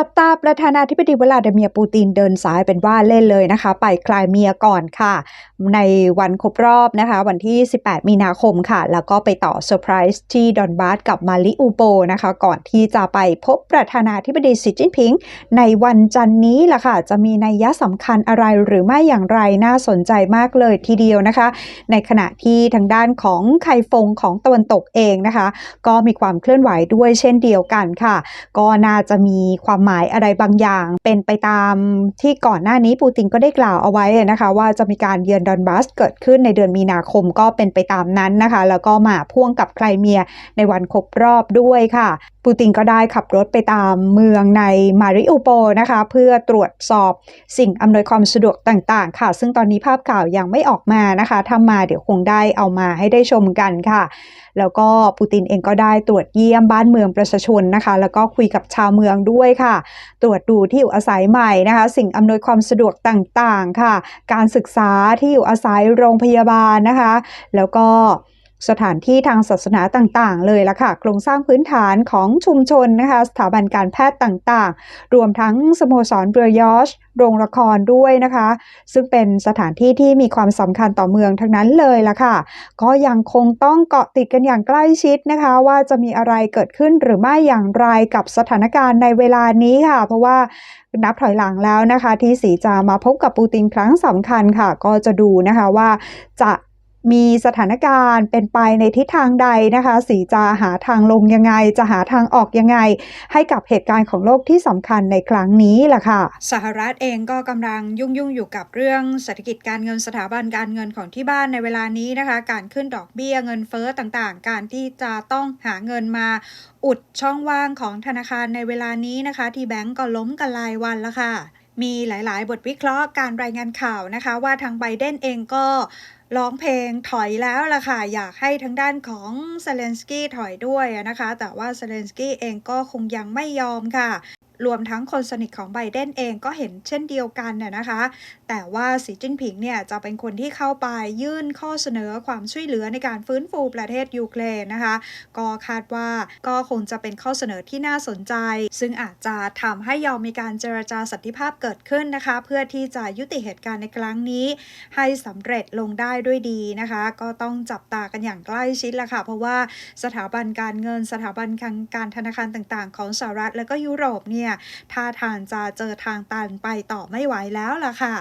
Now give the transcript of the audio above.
จับตาประธานาธิบดีวลาดิเมียร์ปูตินเดินสายเป็นว่าเล่นเลยนะคะ ไปคลายเมียก่อนค่ะ ในวันครบรอบนะคะ วันที่ 18 มีนาคมค่ะ แล้วก็ไปต่อเซอร์ไพรส์ที่ดอนบาสกับมาลิอูโปนะคะ ก่อนที่จะไปพบประธานาธิบดีสีจิ้นผิง ในวันจันนี้ล่ะค่ะ จะมีนัยยะสำคัญอะไรหรือไม่อย่างไรน่าสนใจมากเลยทีเดียวนะคะ ในขณะที่ทางด้านของไคฟงของตะวันตกเองนะคะ ก็มีความเคลื่อนไหวด้วยเช่นเดียวกันค่ะ ก็น่าจะมีความหมายอะไรบางอย่าง เป็นไปตามที่ก่อนหน้านี้ปูตินก็ได้กล่าวเอาไว้นะคะว่าจะมีการเยือนดอนบัสเกิดขึ้นในเดือนมีนาคมก็เป็นไปตามนั้นนะคะ แล้วก็มาพ่วงกับไครเมียในวันครบรอบด้วยค่ะ ปูตินก็ได้ขับรถไปตามเมืองในมาริอูโปนะคะ เพื่อตรวจสอบสิ่งอำนวยความสะดวกต่างๆ ค่ะ ซึ่งตอนนี้ภาพข่าวยังไม่ออกมานะคะถ้ามาเดี๋ยวคงได้เอามาให้ได้ชมกันค่ะ แล้วก็ปูตินเองก็ได้ตรวจเยี่ยมบ้านเมืองประชาชนนะคะ แล้วก็คุยกับชาวเมืองด้วยค่ะ ตรวจดูที่อยู่อาศัยใหม่นะคะ สิ่งอำนวยความสะดวกต่างๆค่ะ การศึกษาที่อยู่อาศัยโรงพยาบาลนะคะ แล้วก็ สถานที่ทางศาสนาต่างๆ เลยละค่ะ โครงสร้างพื้นฐานของชุมชนนะคะ สถาบันการแพทย์ต่างๆ รวมทั้งสโมสรเบรยอชโรงละครด้วยนะคะ ซึ่งเป็นสถานที่ที่มีความสำคัญต่อเมืองทั้งนั้นเลยละค่ะ ก็ยังคงต้องเกาะติดกันอย่างใกล้ชิดนะคะ ว่าจะมีอะไรเกิดขึ้นหรือไม่อย่างไรกับสถานการณ์ในเวลานี้ค่ะ เพราะว่านับถอยหลังแล้วนะคะ ที่สีจะมาพบกับปูตินครั้งสำคัญค่ะ ก็จะดูนะคะว่าจะ มีสถานการณ์เป็นไปในทิศทางใดนะคะ สีจะหาทางลงยังไง จะหาทางออกยังไง ให้กับเหตุการณ์ของโลกที่สำคัญในครั้งนี้ล่ะค่ะ สหรัฐเองก็กำลังยุ่งยุ่งอยู่กับเรื่องเศรษฐกิจการเงินสถาบันการเงินของที่บ้านในเวลานี้นะคะ การขึ้นดอกเบี้ยเงินเฟ้อต่างๆ การที่จะต้องหาเงินมาอุดช่องว่างของธนาคารในเวลานี้นะคะ ที่แบงก์ก็ล้มกันรายวันแล้วค่ะมีหลาย ๆ บทวิเคราะห์การรายงานข่าวนะคะ ว่าทางไบเดนเองก็ ร้องเพลงถอยแล้วล่ะค่ะ อยากให้ทางด้านของเซเลนสกี้ถอยด้วยนะคะ แต่ว่าเซเลนสกี้เองก็คงยังไม่ยอมค่ะ รวมทั้งคนสนิทของไบเดนเองก็เห็นเช่นเดียวกันน่ะนะคะ แต่ว่าสีจิ้นผิงเนี่ยจะเป็นคนที่เข้าไปยื่นข้อเสนอความช่วยเหลือในการฟื้นฟูประเทศยูเครนนะคะ ก็คาดว่าก็คงจะเป็นข้อเสนอที่น่าสนใจ ซึ่งอาจจะทำให้ยอมมีการเจรจาสันติภาพเกิดขึ้นนะคะ เพื่อที่จะยุติเหตุการณ์ในครั้งนี้ ให้สำเร็จลงได้ด้วยดีนะคะ ก็ต้องจับตากันอย่างใกล้ชิดละค่ะ เพราะว่าสถาบันการเงินสถาบันการธนาคารต่าง ๆ ของสหรัฐและก็ยุโรปเนี่ยเนี่ยท่าทางจะเจอทางตันไปต่อไม่ไหวแล้วล่ะค่ะ